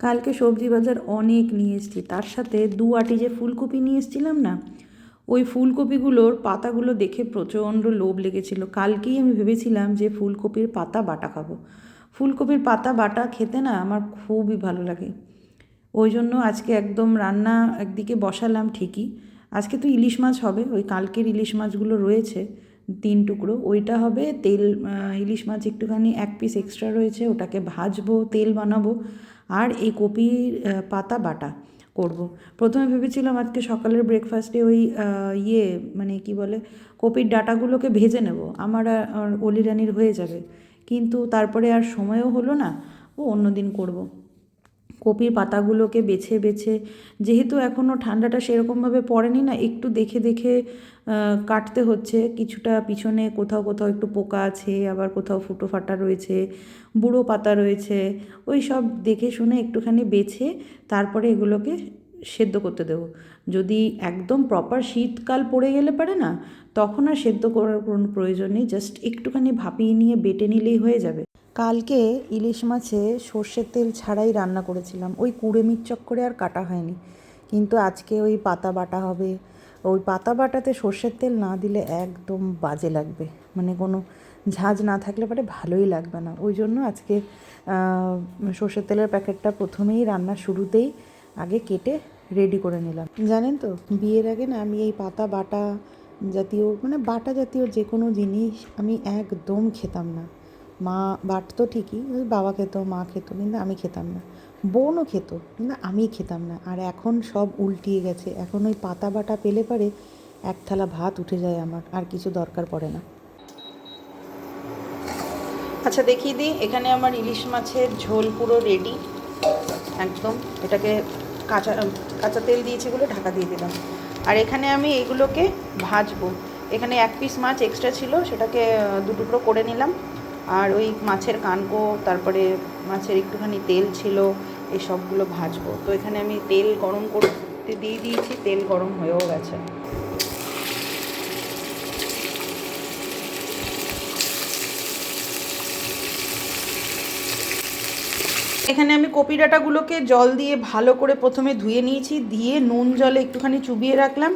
কালকে সবজি বাজার অনেক নিয়ে এসেছি। তার সাথে দু আটি যে ফুলকপি নিয়ে এসেছিলাম না, ওই ফুলকপিগুলোর পাতাগুলো দেখে প্রচণ্ড লোভ লেগেছিল। কালকেই আমি ভেবেছিলাম যে ফুলকপির পাতা বাটা খাব। ফুলকপির পাতা বাটা খেতে না আমার খুবই ভালো লাগে। ওই জন্য আজকে একদম রান্না একদিকে বসালাম ঠিকই। আজকে তো ইলিশ মাছ হবে, ওই কালকের ইলিশ মাছগুলো রয়েছে তিন টুকরো। ওইটা হবে তেল ইলিশ মাছ একটুখানি এক পিস এক্সট্রা রয়েছে, ওটাকে ভাজবো, তেল বানাবো। আর এই কপির পাতা বাটা করব। প্রথমে ভেবেছিলাম আজকে সকালের ব্রেকফাস্টে ওই ইয়ে মানে কি বলে, কপির ডাটাগুলোকে ভেজে নেব। আমার আর- অলিরানির অলি রানির হয়ে যাবে। কিন্তু তারপরে আর সময়ও হলো না, ও অন্যদিন করব। কপির পাতাগুলোকে বেছে বেছে, যেহেতু এখনও ঠান্ডাটা সেরকমভাবে পড়েনি না, একটু দেখে দেখে কাটতে হচ্ছে। কিছুটা পিছনে কোথাও কোথাও একটু পোকা আছে, আবার কোথাও ফুটো ফাটা রয়েছে, বুড়ো পাতা রয়েছে, ওই সব দেখে শুনে একটুখানি বেছে তারপরে এগুলোকে সেদ্ধ করতে দেবো। যদি একদম প্রপার শীতকাল পড়ে গেলে পারে না, তখন আর সেদ্ধ করার কোনো প্রয়োজন নেই জাস্ট একটুখানি ভাপিয়ে নিয়ে বেটে নিলেই হয়ে যাবে। কালকে ইলিশ মাছে সর্ষের তেল ছাড়াই রান্না করেছিলাম। ওই কুড়ে মিটচক করে আর কাটা হয়নি। কিন্তু আজকে ওই পাতা বাটা হবে। ওই পাতা বাটাতে সর্ষের তেল না দিলে একদম বাজে লাগবে। মানে কোনো ঝাঁঝ না থাকলে পরে ভালোই লাগবে না। ওই জন্য আজকে সর্ষের তেলের প্যাকেটটা প্রথমেই রান্না শুরুতেই আগে কেটে রেডি করে নিলাম। জানেন তো, বিয়ের আগে না আমি এই পাতা বাটা জাতীয় মানে বাটা জাতীয় যে কোনো জিনিস আমি একদম খেতাম না। মা বাটতো ঠিকই বাবা খেত, মা খেত, কিন্তু আমি খেতাম না। বোনও খেত, কিন্তু আমি খেতাম না। আর এখন সব উল্টিয়ে গেছে। এখন ওই পাতা বাটা পেলে পারে এক থালা ভাত উঠে যায় আমার, আর কিছু দরকার পড়ে না। আচ্ছা দেখিয়ে দিই, এখানে আমার ইলিশ মাছের ঝোল পুরো রেডি একদম, এটাকে কাঁচা কাঁচা তেল দিয়েছে বলে ঢাকা দিয়ে দিলাম। আর এখানে আমি এইগুলোকে ভাজবো। এখানে এক পিস মাছ এক্সট্রা ছিল, সেটাকে দুটুকরো করে নিলাম। আর ওই মাছের কানকো, তারপরে মাছের একটুখানি তেল ছিল, এই সবগুলো ভাজবো। তো এখানে আমি তেল গরম করতে দিয়ে দিয়েছি, তেল গরম হয়েও গেছে। এখানে আমি কপি ডাঁটাগুলোকে জল দিয়ে ভালো করে প্রথমে ধুয়ে নিয়েছি, দিয়ে নুন জলে একটুখানি চুবিয়ে রাখলাম,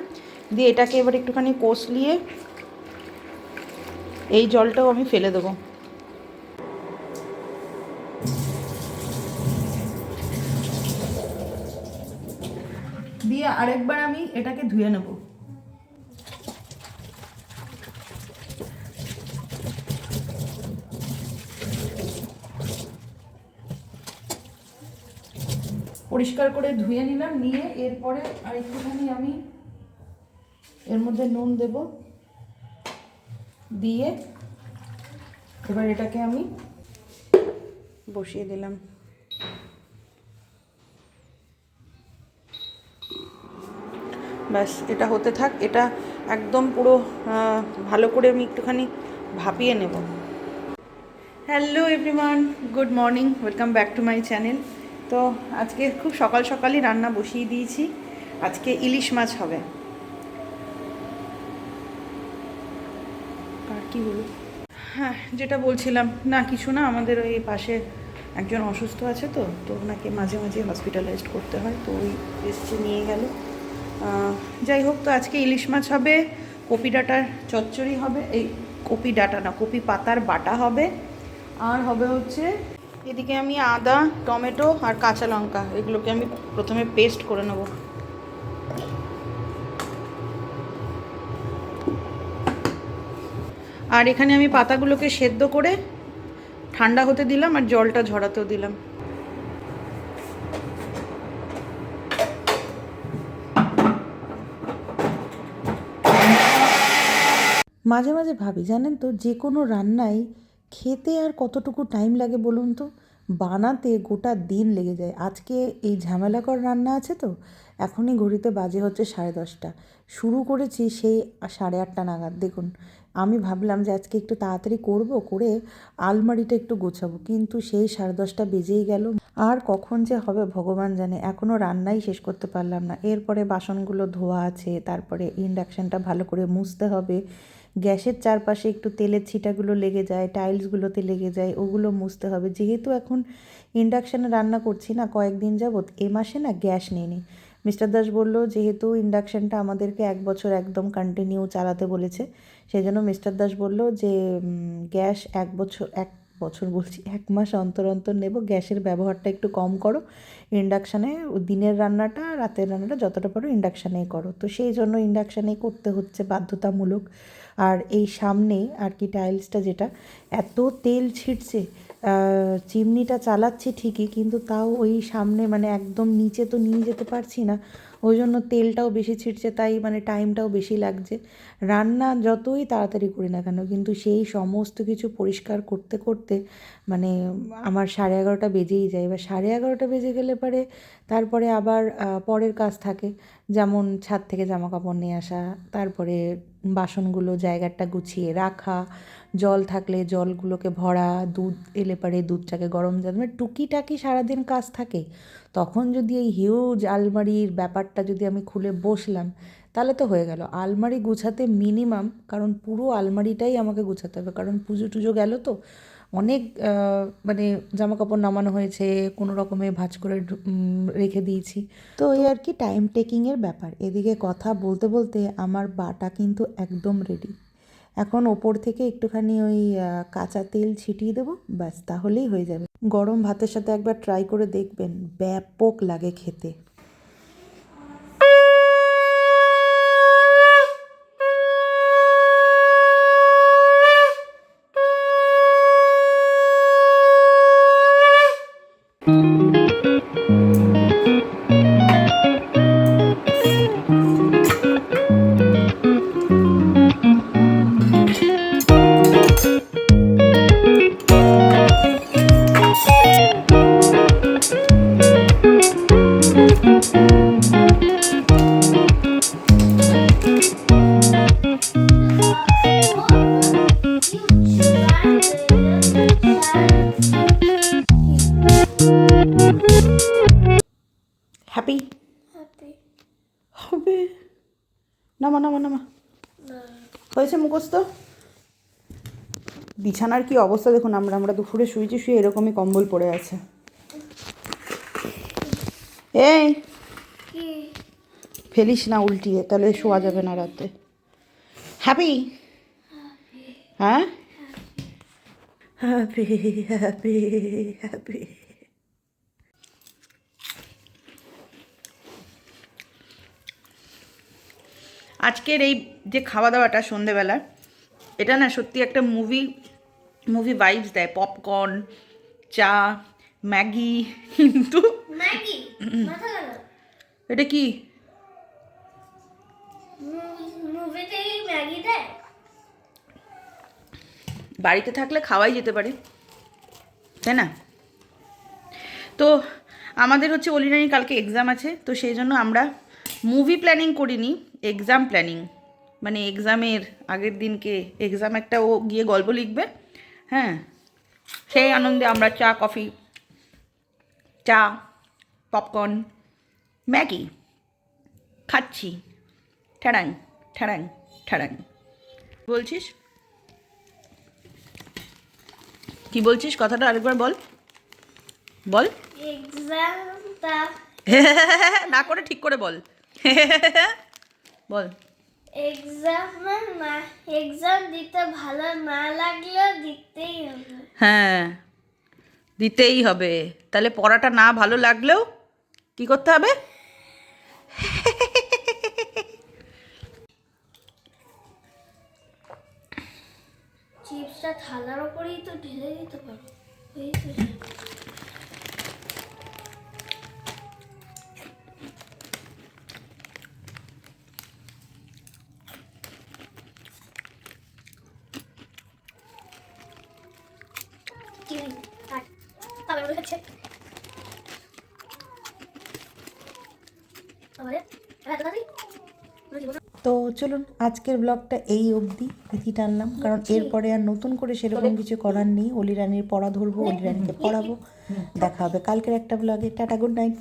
দিয়ে এটাকে এবার একটুখানি কষলিয়ে এই জলটাও আমি ফেলে দেবো। দিয়ে আরেকবার আমি এটাকে ধুয়ে নেব। পরিষ্কার করে ধুয়ে নিলাম, নিয়ে এরপরে আর একটুখানি আমি এর মধ্যে নুন দেব। দিয়ে এবার এটাকে আমি বসিয়ে দিলাম। ব্যাস, এটা হতে থাক, এটা একদম পুরো ভালো করে আমি একটুখানি ভাপিয়ে নেব। Hello everyone good morning welcome back to my channel তো আজকে খুব সকাল সকালই রান্না বসিয়ে দিয়েছি, আজকে ইলিশ মাছ হবে। আর কি বলব? হ্যাঁ যেটা বলছিলাম, না কিছু না, আমাদের ওই পাশে একজন অসুস্থ আছে তো তো ওনাকে মাঝে মাঝে হসপিটালাইজড করতে হয়, তো ওই এসছে, নিয়ে গেল। যাই হোক, তো আজকে ইলিশ মাছ হবে, কপি ডাটার চচ্চড়ি হবে, এই কপি ডাটা না, কপি পাতার বাটা হবে, আর হবে হচ্ছে এদিকে আমি আদা, টমেটো আর কাঁচা লঙ্কা, এগুলোকে আমি প্রথমে পেস্ট করে নেব। আর এখানে আমি পাতাগুলোকে সেদ্ধ করে ঠান্ডা হতে দিলাম, আর জলটা ঝরাতেও দিলাম। মাঝে মাঝে ভাবি, জানেন তো, যে কোনো রান্নাই খেতে আর কতটুকু টাইম লাগে বলুন তো? বানাতে গোটা দিন লেগে যায়। আজকে এই ঝামেলাকর রান্না আছে তো, এখনই ঘড়িতে বাজে হচ্ছে সাড়ে দশটা। শুরু করেছি সেই সাড়ে আটটা নাগাদ। দেখুন, আমি ভাবলাম যে আজকে একটু তাড়াতাড়ি করব, করে আলমারিটা একটু গোছাবো। কিন্তু সেই সাড়ে দশটা বেজেই গেল। আর কখন যে হবে ভগবান জানে এখনও রান্নাই শেষ করতে পারলাম না। এরপরে বাসনগুলো ধোয়া আছে, তারপরে ইন্ডাকশানটা ভালো করে মুছতে হবে। গ্যাসের চারপাশে একটু তেলের ছিটাগুলো লেগে যায়, টাইলসগুলোতে লেগে যায়, ওগুলো মুছতে হবে। যেহেতু এখন ইন্ডাকশানে রান্না করছি না, কয়েকদিন যাবৎ, এ মাসে না গ্যাস নেই মিস্টার দাস বলল, যেহেতু ইন্ডাকশানটা আমাদেরকে এক বছর একদম কন্টিনিউ চালাতে বলেছে সেই জন্য মিস্টার দাস বলল যে গ্যাস এক বছর, এক বছর বলছি, এক মাস অন্তর অন্তর নেব। গ্যাসের ব্যবহারটা একটু কম করো। ইন্ডাকশানে দিনের রান্নাটা, রাতের রান্নাটা যতটা পারো ইন্ডাকশানেই করো। তো সেই জন্য ইন্ডাকশানেই করতে হচ্ছে বাধ্যতামূলক। আর এই সামনে আর কি টাইলসটা যেটা, এত তেল ছিটছে চিমনিটা চালাচ্ছি ঠিকই, কিন্তু তাও ওই সামনে মানে একদম নিচে তো নিয়ে যেতে পারছি না। ওই জন্য তেলটাও বেশি ছিটছে, তাই মানে টাইমটাও বেশি লাগছে। রান্না যতই তাড়াতাড়ি করি না কেন, কিন্তু সেই সমস্ত কিছু পরিষ্কার করতে করতে মানে আমার সাড়ে এগারোটা বেজেই যায়। এবার সাড়ে এগারোটা বেজে গেলে পরে তারপরে আবার পরের কাজ থাকে। যেমন ছাদ থেকে জামা কাপড় নিয়ে আসা, তারপরে বাসনগুলো জায়গাটা গুছিয়ে রাখা। জল থাকলে জলগুলোকে ভরা, দুধ এলে পারে দুধটাকে গরম জল মানে টুকিটাকি সারাদিন কাজ থাকে। তখন যদি এই হিউজ আলমারির ব্যাপারটা যদি আমি খুলে বসলাম, তাহলে তো হয়ে গেল। আলমারি গুছাতে মিনিমাম কারণ পুরো আলমারিটাই আমাকে গুছাতে হবে, কারণ পুজো টুজো গেল তো। অনেক মানে জামা কাপড় নামানো হয়েছে, কোনো রকমে ভাঁজ করে রেখে দিয়েছি। তো এই আর কি টাইম টেকিংয়ের ব্যাপার। এদিকে কথা বলতে বলতে আমার বাটা কিন্তু একদম রেডি এখন ওপর থেকে একটুখানি ওই কাঁচা তেল ছিটিয়ে দেবো, ব্যাস তাহলেই হয়ে যাবে। গরম ভাতের সাথে একবার ট্রাই করে দেখবেন, ব্যাপক লাগে খেতে। হ্যাপি নামা নামা নামা। হয়েছে মুখস্থ? বিছানার কি অবস্থা? দেখুন আমরা আমরা দুপুরে শুয়েছি শুয়ে এরকমই কম্বল পড়ে আছে। এই ফেলিস না উল্টিয়ে তাহলে শোয়া যাবে না রাতে। হ্যাপি হ্যাঁ? হ্যাপি হ্যাপি হ্যাপি আজকের এই যে খাওয়া দাওয়াটা সন্ধেবেলা এটা না সত্যি একটা মুভি মুভি ভাইবস দেয়। পপকর্ন চা ম্যাগি কিন্তু এটা কি? বাড়িতে থাকলে খাওয়াই যেতে পারে তাই না? তো আমাদের হচ্ছে অলিনানি কালকে এক্সাম আছে তো সেই জন্য আমরা মুভি প্ল্যানিং করিনি এক্সাম প্ল্যানিং মানে এক্সামের আগের দিনকে এক্সাম একটা ও গিয়ে গল্প লিখবে হ্যাঁ? সেই আনন্দে আমরা চা কফি চা পপকর্ন ম্যাগি খাচ্ছি। ঠ্যাড়াং ঠ্যাড়াং ঠ্যাড়াং। বলছিস? কি বলছিস? কথাটা আরেকবার বল। বল। না করে ঠিক করে বল। বল। এক্সাম এক্সাম দিতে ভালো না লাগলেও দিতেই হবে। হ্যাঁ দিতেই হবে। তাহলে পড়াটা না ভালো লাগলেও কি করতে হবে? চিপসটা থালার ওপরেই তো ঢেলে দিতে পারো। কোনো জীবন তো চলুন আজকের ব্লগটা এই অবধি। ইতি টানলাম কারণ এরপরে আর নতুন করে সেরকম কিছু করার নেই। অলি রানির পড়া ধরবো অলি রানীকে পড়াবো। দেখা হবে কালকের একটা ব্লগে টাটা গুড নাইট